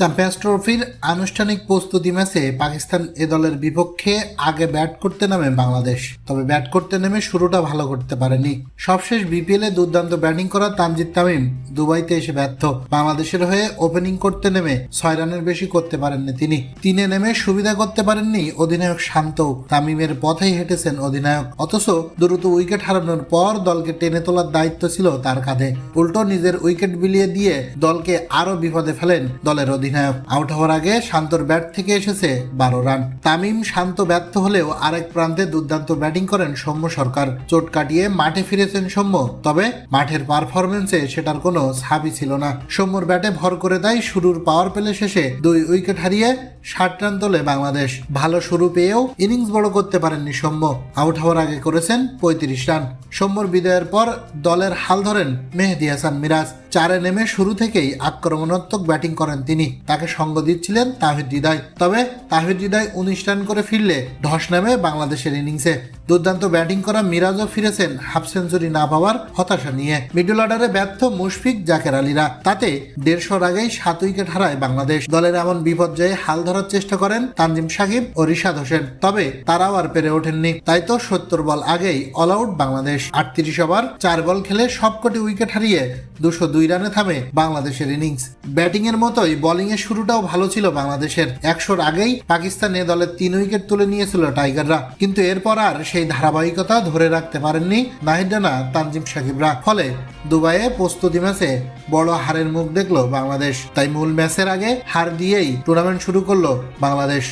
Champions ট্রফির আনুষ্ঠানিক প্রস্তুতি ম্যাচে পাকিস্তান এ দলের বিপক্ষে আগে ব্যাট করতে নামে বাংলাদেশ। তবে ব্যাট করতে নেমে শুরুটা ভালো করতে পারেনি। সবশেষ বিপিএলে দুর্দান্ত ব্যাটিং করা তানজিদ তামিম দুবাইতে এসে ব্যর্থ। বাংলাদেশের হয়ে ওপেনিং করতে নেমে ছয় রানের বেশি করতে পারেননি তিনি। তিনে নেমে সুবিধা করতে পারেননি অধিনায়ক শান্ত। তামিমের পথেই হেঁটেছেন অধিনায়ক। অথচ দ্রুত উইকেট হারানোর পর দলকে টেনে তোলার দায়িত্ব ছিল তার কাঁধে। উল্টো নিজের উইকেট বিলিয়ে দিয়ে দলকে আরও বিপদে ফেলেন দলের অধিনায়ক। আউট হওয়ার আগে শান্তর ব্যাট থেকে এসেছে বারো রান। তামিম শান্ত ব্যর্থ হলেও আরেক প্রান্তে দুর্দান্ত ব্যাটিং করেন সৌম্য সরকার। চোট কাটিয়ে মাঠে ফিরেছেন সৌম্য, তবে মাঠের পারফরমেন্সে সেটার কোনো ছাবই ছিল না। সৌম্যর ব্যাটে ভর করে দেয় শুরুর পাওয়ার পেলে শেষে দুই উইকেট হারিয়ে ষাট রান তোলে বাংলাদেশ। ভালো শুরু পেয়েও ইনিংস বড় করতে পারেননি সৌম্য, আউট হওয়ার আগে করেছেন পঁয়ত্রিশ রান। সৌম্যর বিদায়ের পর দলের হাল ধরেন মেহেদি হাসান মিরাজ। চারে নেমে শুরু থেকেই আক্রমণাত্মক ব্যাটিং করেন তিনি। তাকে সঙ্গ দিচ্ছিলেন তাহিদ হৃদয়। তবে তাহিদ হৃদয় উনিশ রান করে ফিরলে ধস নামে বাংলাদেশের ইনিংসে দুর্দান্ত ব্যাটিং করা মিরাজও ফিরেছেন হাফ সেঞ্চুরি না পাওয়ার হতাশা নিয়ে। মিডল অর্ডারে ব্যর্থ মুশফিক জাকের আলীরা। তাতে দেড়শোর আগেই সাত উইকেট হারায় বাংলাদেশ। দলের এমন বিপর্যয়ে হাল ধরার চেষ্টা করেন তানজিম সাকিব ও রিশাদ হোসেন। তবে তারাও আর পেরে ওঠেননি। তাই তো সত্তর বল আগেই অল আউট বাংলাদেশ। আটত্রিশ ওভার, চার বল খেলে সবকটি উইকেট হারিয়ে দুশো দুই রানে থামে বাংলাদেশের ইনিংস। ব্যাটিং এর মতোই বোলিং এর শুরুটাও ভালো ছিল বাংলাদেশের। একশোর আগেই পাকিস্তান দলের তিন উইকেট তুলে নিয়েছিল টাইগাররা। কিন্তু এরপর আর সেই ধারাবাহিকতা ধরে রাখতে পারেননি নাহিদানা তানজিম সাকিবরা। ফলে দুবাইয়ে প্রস্তুতি ম্যাচে বড় হারের মুখ দেখল বাংলাদেশ। তাই মূল ম্যাচের আগে হার দিয়েই টুর্নামেন্ট শুরু করল বাংলাদেশ।